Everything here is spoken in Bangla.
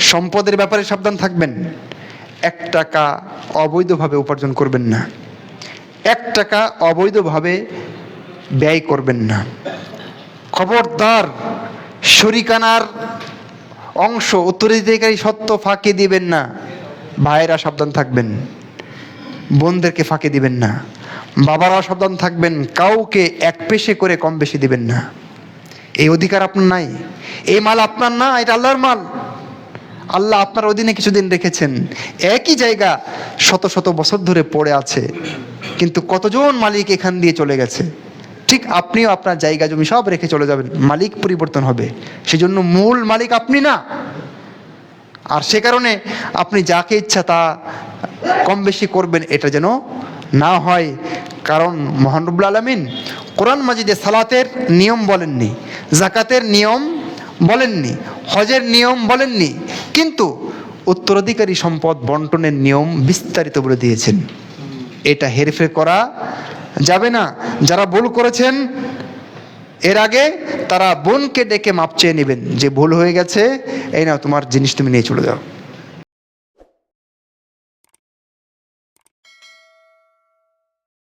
সম্পদের ব্যাপারে সাবধান থাকবেন। এক টাকা অবৈধভাবে উপার্জন করবেন না। এক টাকা অবৈধভাবে ব্যয় করবেন না। খবরদার শরিকানার অংশ উত্তরাধিকারী সত্য ফাঁকি দিবেন না। ভাইয়েরা সাবধান থাকবেন। বোনদেরকে ফাঁকি দিবেন না। বাবারাও সাবধান থাকবেন। কাউকে এক পেশে করে কম বেশি দিবেন না। এই অধিকার আপনার নাই। এই মাল আপনার না, এটা আল্লাহর মাল। আল্লাহ আপনার অধীনে কিছুদিন রেখেছেন। একই জায়গা শত শত বছর ধরে পড়ে আছে, কিন্তু কতজন মালিক এখান দিয়ে চলে গেছে? ঠিক আপনিও আপনার জায়গা জমি সব রেখে চলে যাবেন, মালিক পরিবর্তন হবে। সেজন্য মূল মালিক আপনি না। আর সে কারণে আপনি যাকে ইচ্ছা তা কম বেশি করবেন, এটা যেন না হয়। কারণ মহানবুল আলমিন কোরআন মাজিদে সালাতের নিয়ম বলেননি জাকাতের নিয়ম বলেননি, হজের নিয়ম বলেননি কিন্তু উত্তরাধিকারী সম্পদ বন্টনের নিয়ম বিস্তারিত বলে দিয়েছেন। এটা হেরফের করা যাবে না। যারা ভুল করেছেন, এর আগে তারা বোনকে ডেকে মাপ চেয়ে নেবেন। যে ভুল হয়ে গেছে, এই নাও তোমার জিনিস তুমি নিয়ে চলে যাও।